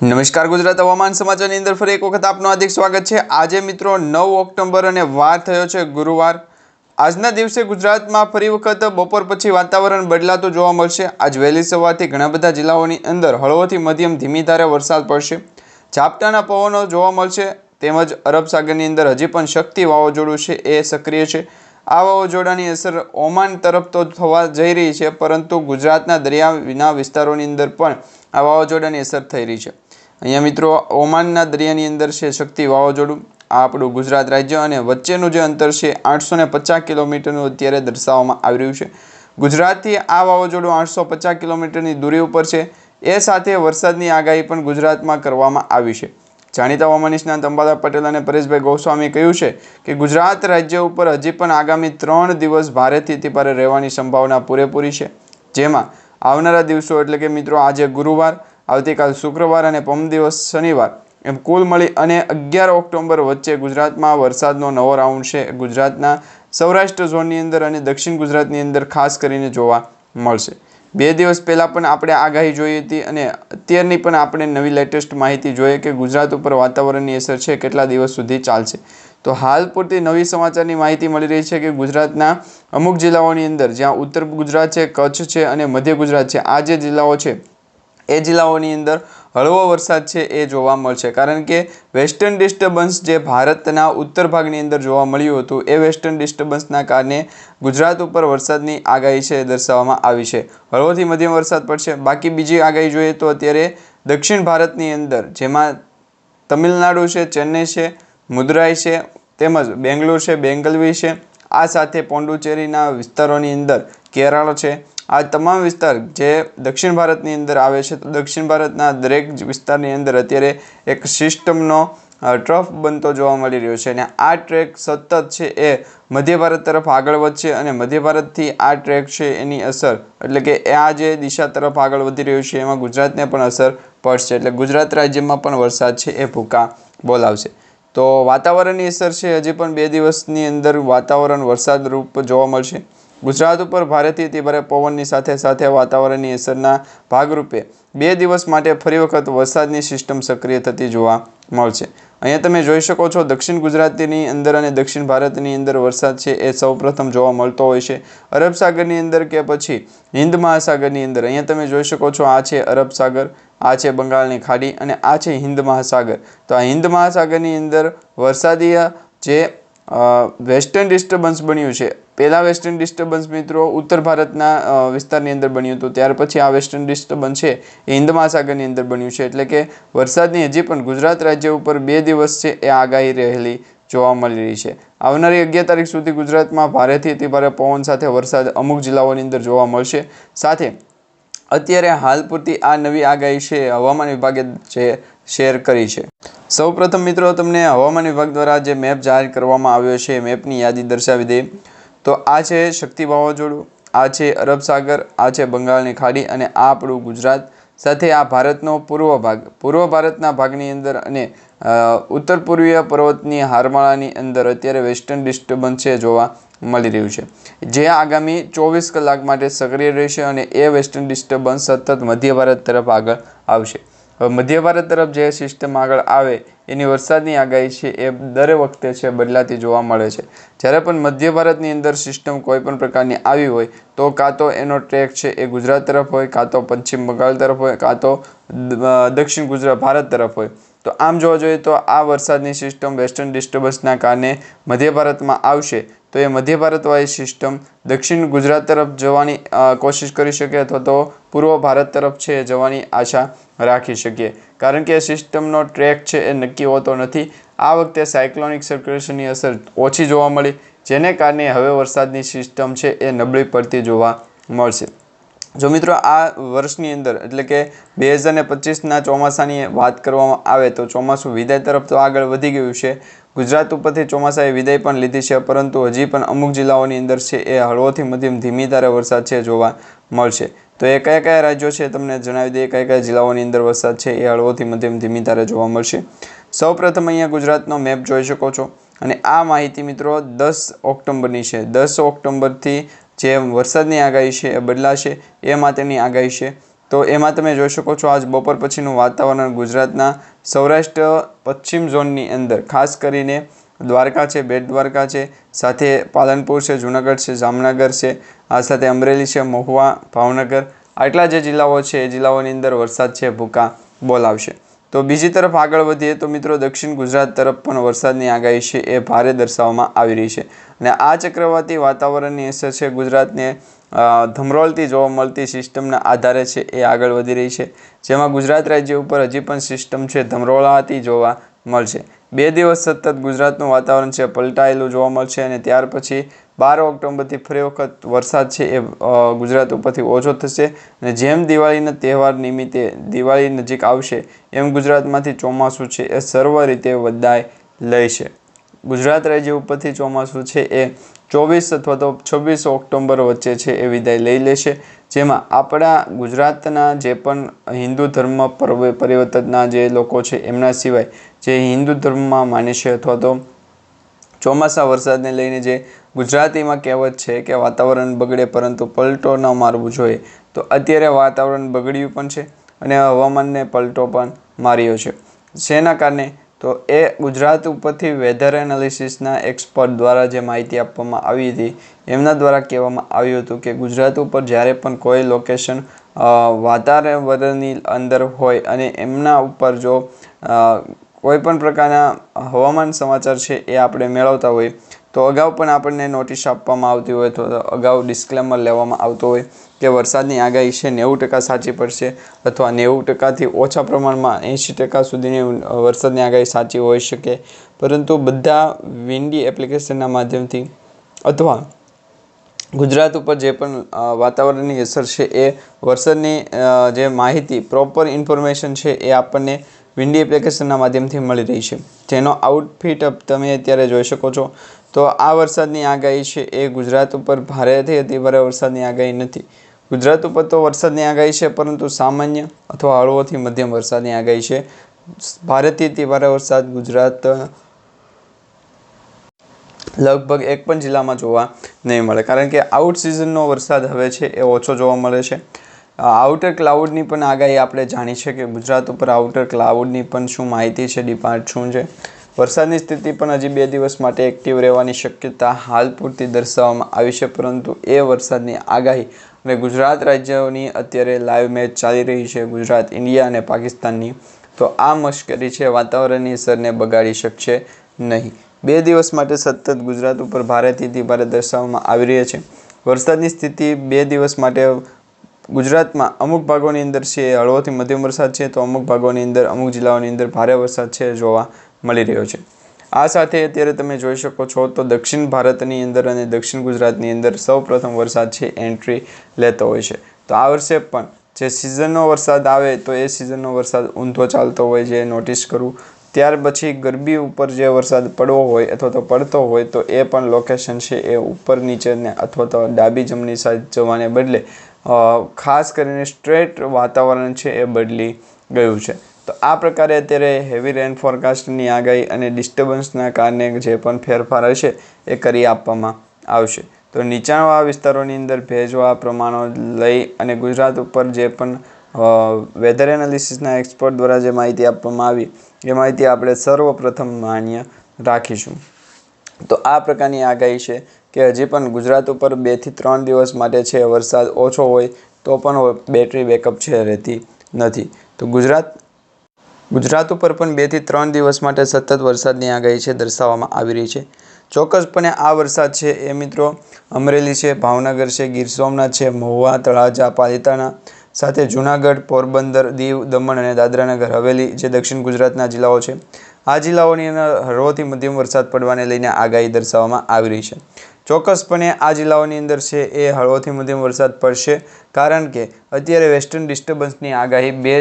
નમસ્કાર ગુજરાત હવામાન સમાચારની અંદર ફરી એક વખત આપનું હાર્દિક સ્વાગત છે. આજે મિત્રો નવ ઓક્ટોબર અને વાર થયો છે ગુરુવાર. આજના દિવસે ગુજરાતમાં ફરી વખત બપોર પછી વાતાવરણ બદલાતું જોવા મળશે. આજ વહેલી સવારથી ઘણા બધા જિલ્લાઓની અંદર હળવોથી મધ્યમ ધીમી ધારે વરસાદ પડશે. ઝાપટાના પવનો જોવા મળશે. તેમજ અરબ સાગરની અંદર હજી પણ શક્તિ વાવાઝોડું છે એ સક્રિય છે. આ વાવાઝોડાની અસર ઓમાન તરફ તો થવા જઈ રહી છે, પરંતુ ગુજરાતના દરિયા વિના વિસ્તારોની અંદર પણ આ વાવાઝોડાની અસર થઈ રહી છે. અહીંયા મિત્રો, ઓમાનના દરિયાની અંદર છે શક્તિ વાવાઝોડું. આ આપણું ગુજરાત રાજ્ય અને વચ્ચેનું જે અંતર છે આઠસો ને પચાસ કિલોમીટરનું અત્યારે દર્શાવવામાં આવી રહ્યું છે. ગુજરાતથી આ વાવાઝોડું આઠસો પચાસ કિલોમીટરની દૂરી ઉપર છે. એ સાથે વરસાદની આગાહી પણ ગુજરાતમાં કરવામાં આવી છે. જાણીતા હવામાન નિષ્ણાંત અંબાદા પટેલ અને પરેશભાઈ ગોસ્વામીએ કહ્યું છે કે ગુજરાત રાજ્ય ઉપર હજી પણ આગામી ત્રણ દિવસ ભારેથી અતિ ભારે રહેવાની સંભાવના પૂરેપૂરી છે. જેમાં આવનારા દિવસો એટલે કે મિત્રો આજે ગુરુવાર આવતીકાલ શુક્રવાર અને પમ દિવસ શનિવાર. એમ કુલ મળી અને અગિયાર ઓક્ટોબર વચ્ચે ગુજરાતમાં વરસાદનો નવો રાઉન્ડ છે. ગુજરાતના સૌરાષ્ટ્ર ઝોનની અંદર અને દક્ષિણ ગુજરાતની અંદર ખાસ કરીને જોવા મળશે. બે દિવસ પહેલાં પણ આપણે આગાહી જોઈ હતી અને અત્યારની પણ આપણે નવી લેટેસ્ટ માહિતી જોઈએ કે ગુજરાત ઉપર વાતાવરણની અસર છે. કેટલા દિવસ સુધી ચાલશે? તો હાલ પૂરતી નવી સમાચારની માહિતી મળી રહી છે કે ગુજરાતના અમુક જિલ્લાઓની અંદર, જ્યાં ઉત્તર ગુજરાત છે, કચ્છ છે અને મધ્ય ગુજરાત છે, આ જે જિલ્લાઓ છે એ જિલ્લાઓની અંદર હળવો વરસાદ છે એ જોવા મળશે. કારણ કે વેસ્ટર્ન ડિસ્ટર્બન્સ જે ભારતના ઉત્તર ભાગની અંદર જોવા મળ્યું હતું, એ વેસ્ટર્ન ડિસ્ટર્બન્સના કારણે ગુજરાત ઉપર વરસાદની આગાહી છે દર્શાવવામાં આવી છે. હળવોથી મધ્યમ વરસાદ પડશે. બાકી બીજી આગાહી જોઈએ તો અત્યારે દક્ષિણ ભારતની અંદર જેમાં તમિલનાડુ છે, ચેન્નઈ છે, મુદરાઈ છે, તેમજ બેંગ્લોર છે, બેંગલવી છે, આ સાથે પોંડુચેરીના વિસ્તારોની અંદર કેરળ છે આ તમામ વિસ્તાર જે દક્ષિણ ભારતની અંદર આવે છે, તો દક્ષિણ ભારતના દરેક વિસ્તારની અંદર અત્યારે એક સિસ્ટમનો ટ્રફ બનતો જોવા મળી રહ્યો છે. અને આ ટ્રેક સતત છે એ મધ્ય ભારત તરફ આગળ વધશે અને મધ્ય ભારતથી આ ટ્રેક છે એની અસર, એટલે કે આ જે દિશા તરફ આગળ વધી રહ્યું છે, એમાં ગુજરાતને પણ અસર પડશે. એટલે ગુજરાત રાજ્યમાં પણ વરસાદ છે એ ભૂકા બોલાવશે. તો વાતાવરણની અસર છે, હજી પણ બે દિવસની અંદર વાતાવરણ વરસાદ રૂપ જોવા મળશે. ગુજરાત ઉપર ભારેથી તીવ્ર પવનની સાથે સાથે વાતાવરણની અસરના ભાગરૂપે બે દિવસ માટે ફરી વખત વરસાદની સિસ્ટમ સક્રિય થતી જોવા મળશે. અહીંયા તમે જોઈ શકો છો, દક્ષિણ ગુજરાતની અંદર અને દક્ષિણ ભારતની અંદર વરસાદ છે એ સૌપ્રથમ જોવા મળતો હોય છે. અરબ સાગરની અંદર કે પછી હિન્દ મહાસાગરની અંદર. અહીંયા તમે જોઈ શકો છો, આ છે અરબ સાગર, આ છે બંગાળની ખાડી અને આ છે હિન્દ મહાસાગર. તો આ હિન્દ મહાસાગરની અંદર વરસાદીય જે વેસ્ટર્ન ડિસ્ટર્બન્સ બન્યું છે. પહેલાં વેસ્ટર્ન ડિસ્ટર્બન્સ મિત્રો ઉત્તર ભારતના વિસ્તારની અંદર બન્યું હતું. ત્યાર પછી આ વેસ્ટર્ન ડિસ્ટર્બન્સ છે એ હિન્દ મહાસાગરની અંદર બન્યું છે. એટલે કે વરસાદની હજી પણ ગુજરાત રાજ્ય ઉપર બે દિવસ છે એ આગાહી રહેલી જોવા મળી રહી છે. આવનારી અગિયાર તારીખ સુધી ગુજરાતમાં ભારેથી અતિ ભારે પવન સાથે વરસાદ અમુક જિલ્લાઓની અંદર જોવા મળશે. સાથે અત્યારે હાલ પૂરતી આ નવી આગાહી છે હવામાન વિભાગે જે શેર કરી છે. સૌપ્રથમ મિત્રો, તમને હવામાન વિભાગ દ્વારા જે મેપ જાહેર કરવામાં આવ્યો છે, એ મેપની યાદી દર્શાવી દે. તો આ છે શક્તિ વાવાઝોડું, આ છે અરબ સાગર, આ છે બંગાળની ખાડી અને આ આપણું ગુજરાત. સાથે આ ભારતનો પૂર્વ ભાગ, પૂર્વ ભારતના ભાગની અંદર અને ઉત્તર પૂર્વીય પર્વતની હારમાળાની અંદર અત્યારે વેસ્ટર્ન ડિસ્ટર્બન્સ છે જોવા મળી રહ્યું છે. જે આગામી ચોવીસ કલાક માટે સક્રિય રહેશે અને એ વેસ્ટર્ન ડિસ્ટર્બન્સ સતત મધ્ય ભારત તરફ આગળ આવશે. મધ્ય ભારત તરફ જે સિસ્ટમ આગળ આવે, એની વરસાદની આગાહી છે એ દર વખતે છે, બદલાતી જોવા મળે છે. જ્યારે પણ મધ્ય ભારતની અંદર સિસ્ટમ કોઈ પણ પ્રકારની આવી હોય, તો કાં તો એનો ટ્રેક છે એ ગુજરાત તરફ હોય, કાં તો પશ્ચિમ બંગાળ તરફ હોય, કાં તો દક્ષિણ ગુજરાત, ભારત તરફ હોય. તો આમ જોવા જોઈએ તો આ વરસાદની સિસ્ટમ વેસ્ટર્ન ડિસ્ટર્બન્સના કારણે મધ્ય ભારતમાં આવશે. તો એ મધ્ય ભારતવાળી સિસ્ટમ દક્ષિણ ગુજરાત તરફ જવાની કોશિશ કરી શકે અથવા તો પૂર્વ ભારત તરફ છે જવાની આશા રાખી શકીએ. કારણ કે સિસ્ટમનો ટ્રેક છે એ નક્કી હોતો નથી. આ વખતે સાયક્લોનિક સર્ક્યુલેશનની અસર ઓછી જોવા મળી, જેને કારણે હવે વરસાદની સિસ્ટમ છે એ નબળી પડતી જોવા મળશે. જો મિત્રો આ વર્ષની અંદર, એટલે કે બે હજાર ને પચીસના ચોમાસાની વાત કરવામાં આવે, તો ચોમાસું વિદાય તરફ તો આગળ વધી ગયું છે. ગુજરાત ઉપરથી ચોમાસાએ વિદાય પણ લીધી છે, પરંતુ હજી પણ અમુક જિલ્લાઓની અંદર છે એ હળવોથી મધ્યમ ધીમી ધારે વરસાદ છે જોવા મળશે. તો એ કયા કયા રાજ્યો છે તમને જણાવી દઈએ, કયા કયા જિલ્લાઓની અંદર વરસાદ છે એ હળવોથી મધ્યમ ધીમી તારે જોવા મળશે. સૌપ્રથમ અહીંયા ગુજરાતનો મેપ જોઈ શકો છો અને આ માહિતી મિત્રો દસ ઓક્ટોબરની છે. દસ ઓક્ટોબરથી જે વરસાદની આગાહી છે એ બદલાશે, એ માટેની આગાહી છે. તો એમાં તમે જોઈ શકો છો આજ બપોર પછીનું વાતાવરણ ગુજરાતના સૌરાષ્ટ્ર પશ્ચિમ ઝોનની અંદર, ખાસ કરીને દ્વારકા છે, બેટ દ્વારકા છે, સાથે પાલનપુર છે, જુનાગઢ છે, જામનગર છે આ સાથે અમરેલી છે, મહુવા, ભાવનગર. આટલા જે જિલ્લાઓ છે, એ જિલ્લાઓની અંદર વરસાદ છે, ભૂકા બોલાવશે. તો બીજી તરફ આગળ વધીએ તો મિત્રો દક્ષિણ ગુજરાત તરફ પણ વરસાદની આગાહી છે, એ ભારે દર્શાવવામાં આવી રહી છે. અને આ ચક્રવાતી વાતાવરણની અસર છે, ગુજરાતને ધમરોળતી જોવા મળતી સિસ્ટમના આધારે છે, એ આગળ વધી રહી છે. જેમાં ગુજરાત રાજ્ય ઉપર હજી પણ સિસ્ટમ છે ધમરોળાતી જોવા મળશે. બે દિવસ સતત ગુજરાતનું વાતાવરણ છે, પલટાયેલું જોવા મળશે અને ત્યાર પછી બાર ઓક્ટોબરથી ફરી વખત વરસાદ છે એ ગુજરાત ઉપરથી ઓછો થશે અને જેમ દિવાળીના તહેવાર નિમિત્તે દિવાળી નજીક આવશે, એમ ગુજરાતમાંથી ચોમાસું છે એ સર્વ રીતે વધાય લેશે ગુજરાત રાજ્ય ઉપરથી ચોમાસું છે એ ચોવીસ અથવા તો છવ્વીસ ઓક્ટોબર વચ્ચે છે એ વિદાય લઈ લેશે, જેમાં આપણા ગુજરાતના જે પણ હિન્દુ ધર્મ પર્વ, પરિવર્તનના જે લોકો છે એમના સિવાય જે હિન્દુ ધર્મમાં માને છે અથવા તો ચોમાસા વરસાદને લઈને જે ગુજરાતીમાં કહેવત છે કે વાતાવરણ બગડે પરંતુ પલટો ન મારવું જોઈએ, તો અત્યારે વાતાવરણ બગડ્યું પણ છે અને હવામાનને પલટો પણ માર્યો છે. શેના કારણે? તો એ ગુજરાત ઉપરથી વેધર એનાલિસિસના એક્સપર્ટ દ્વારા જે માહિતી આપવામાં આવી હતી, એમના દ્વારા કહેવામાં આવ્યું હતું કે ગુજરાત ઉપર જ્યારે પણ કોઈ લોકેશન વાતાવરણની અંદર હોય અને એમના ઉપર જો કોઈ પણ પ્રકારના હવામાન સમાચાર છે એ આપણે મેળવતા હોય તો અગાઉ પણ આપણને નોટિસ આપવામાં આવતી હોય, તો અગાઉ ડિસ્ક્લેમર લેવામાં આવતો હોય કે વરસાદની આગાહી છે નેવું ટકા સાચી પડશે અથવા નેવું ટકાથી ઓછા પ્રમાણમાં એંશી ટકા સુધીની વરસાદની આગાહી સાચી હોઈ શકે. પરંતુ બધા વિન્ડી એપ્લિકેશનના માધ્યમથી અથવા ગુજરાત ઉપર જે પણ વાતાવરણની અસર છે એ વરસાદની જે માહિતી પ્રોપર ઇન્ફોર્મેશન છે એ આપણને વિન્ડી એપ્લિકેશનના માધ્યમથી મળી રહી છે. જેનો આઉટફિટ તમે અત્યારે જોઈ શકો છો. તો આ વરસાદની આગાહી છે. એ ગુજરાત ઉપર ભારેથી અતિ ભારે વરસાદની આગાહી નથી. ગુજરાત ઉપર તો વરસાદની આગાહી છે, પરંતુ સામાન્ય અથવા હળવોથી મધ્યમ વરસાદની આગાહી છે. ભારેથી અતિ ભારે વરસાદ ગુજરાત લગભગ એક પણ જિલ્લામાં જોવા નહીં મળે. કારણ કે આઉટ સિઝનનો વરસાદ હવે છે એ ઓછો જોવા મળે છે. આઉટર ક્લાઉડની પણ આગાહી આપણે જાણી છે કે ગુજરાત ઉપર આઉટર ક્લાઉડની પણ શું માહિતી છે ડિપાર્ટ શું છે? વરસાદની સ્થિતિ પણ હજી બે દિવસ માટે એક્ટિવ રહેવાની શક્યતા હાલ પૂરતી દર્શાવવામાં આવી છે, પરંતુ એ વરસાદની આગાહી અને ગુજરાત રાજ્યોની અત્યારે લાઈવ મેચ ચાલી રહી છે, ગુજરાત, ઇન્ડિયા અને પાકિસ્તાનની. તો આ મશ્કરી છે, વાતાવરણની અસરને બગાડી શકશે નહીં. બે દિવસ માટે સતત ગુજરાત ઉપર ભારેથી ભારે દર્શાવવામાં આવી રહી છે. વરસાદની સ્થિતિ બે દિવસ માટે ગુજરાતમાં અમુક ભાગોની અંદર છે, હળવોથી મધ્યમ વરસાદ છે, તો અમુક ભાગોની અંદર, અમુક જિલ્લાઓની અંદર ભારે વરસાદ છે જોવા મળી રહ્યો છે. આ સાથે અત્યારે તમે જોઈ શકો છો તો દક્ષિણ ભારતની અંદર અને દક્ષિણ ગુજરાતની અંદર સૌપ્રથમ વરસાદ છે, એન્ટ્રી લેતો હોય છે. તો આ વર્ષે પણ જે સિઝનનો વરસાદ આવે તો એ સિઝનનો વરસાદ ઊંધો ચાલતો હોય છે નોટિસ કરવું ત્યાર પછી ગરબી ઉપર જે વરસાદ પડવો હોય અથવા તો પડતો હોય તો એ પણ લોકેશન છે એ ઉપર નીચેને અથવા તો ડાબી જમણી સાઈડ જવાને બદલે ખાસ કરીને સ્ટ્રેટ વાતાવરણ છે એ બદલી ગયું છે. તો આ પ્રકારે અત્યારે હેવી રેન ફોરકાસ્ટની આગાહી અને ડિસ્ટર્બન્સના કારણે જે પણ ફેરફાર હશે એ કરી આપવામાં આવશે. તો નીચાણવાળા વિસ્તારોની અંદર ભેજવાળા પ્રમાણો લઈ અને ગુજરાત ઉપર જે પણ વેધર એનાલિસિસના એક્સપર્ટ દ્વારા જે માહિતી આપવામાં આવી, એ માહિતી આપણે સર્વપ્રથમ માન્ય રાખીશું. તો આ પ્રકારની આગાહી છે કે હજી પણ ગુજરાત ઉપર બેથી ત્રણ દિવસ માટે છે વરસાદ ઓછો હોય, તો પણ બેટરી બેકઅપ છે રહેતી નથી. તો ગુજરાત ગુજરાત ઉપર પણ બેથી ત્રણ દિવસ માટે સતત વરસાદની આગાહી છે દર્શાવવામાં આવી રહી છે. ચોક્કસપણે આ વરસાદ છે એ મિત્રો અમરેલી છે, ભાવનગર છે, ગીર સોમનાથ છે, મહુવા, તળાજા, પાલિતાણા સાથે જૂનાગઢ, પોરબંદર, દીવ, દમણ અને દાદરાનગર હવેલી જે દક્ષિણ ગુજરાતના જિલ્લાઓ છે આ જિલ્લાઓની અંદર હળવોથી મધ્યમ વરસાદ પડવાને લઈને આગાહી દર્શાવવામાં આવી રહી છે. ચોક્કસપણે આ જિલ્લાઓની અંદર છે એ હળવોથી મધ્યમ વરસાદ પડશે. કારણ કે અત્યારે વેસ્ટર્ન ડિસ્ટર્બન્સની આગાહી બે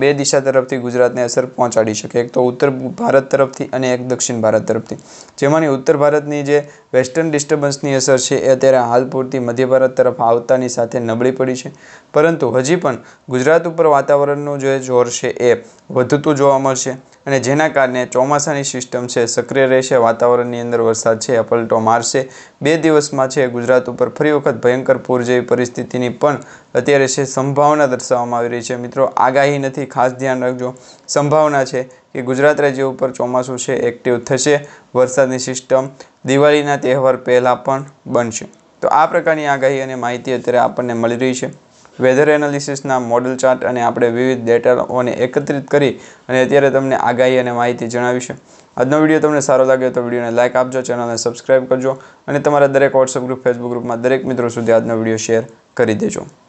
બે દિશા તરફથી ગુજરાતને અસર પહોંચાડી શકે. એક તો ઉત્તર ભારત તરફથી અને એક દક્ષિણ ભારત તરફથી. જેમાંની ઉત્તર ભારતની જે વેસ્ટર્ન ડિસ્ટર્બન્સની અસર છે એ અત્યારે હાલ પૂરતી મધ્ય ભારત તરફ આવતાની સાથે નબળી પડી છે. પરંતુ હજી પણ ગુજરાત ઉપર વાતાવરણનું જે જોર છે એ વધતું જોવા મળશે અને જેના કારણે ચોમાસાની સિસ્ટમ છે સક્રિય રહેશે, વાતાવરણની અંદર વરસાદ છે પલટો મારશે. બે દિવસમાં છે ગુજરાત ઉપર ફરી વખત ભયંકર પૂર જેવી પરિસ્થિતિ પરિસ્થિતિની પણ અત્યારે છે સંભાવના દર્શાવવામાં આવી રહી છે. મિત્રો, આગાહી નથી, ખાસ ધ્યાન રાખજો. સંભાવના છે કે ગુજરાત રાજ્ય ઉપર ચોમાસું છે એક્ટિવ થશે. વરસાદની સિસ્ટમ દિવાળીના તહેવાર પહેલાં પણ બનશે. તો આ પ્રકારની આગાહી અને માહિતી અત્યારે આપણને મળી રહી છે. વેધર એનાલિસિસના મોડલ ચાર્ટ અને આપણે વિવિધ ડેટાઓને એકત્રિત કરી અને અત્યારે તમને આગાહી અને માહિતી જણાવી છે. આજનો વીડિયો તમને સારો લાગ્યો તો વિડીયોને લાઇક આપજો ચેનલને સબસ્ક્રાઇબ કરજો અને તમારા દરેક વોટ્સઅપ ગ્રુપ ફેસબુક ગ્રુપમાં દરેક મિત્રો સુધી આજનો વીડિયો શેર કરી દેજો.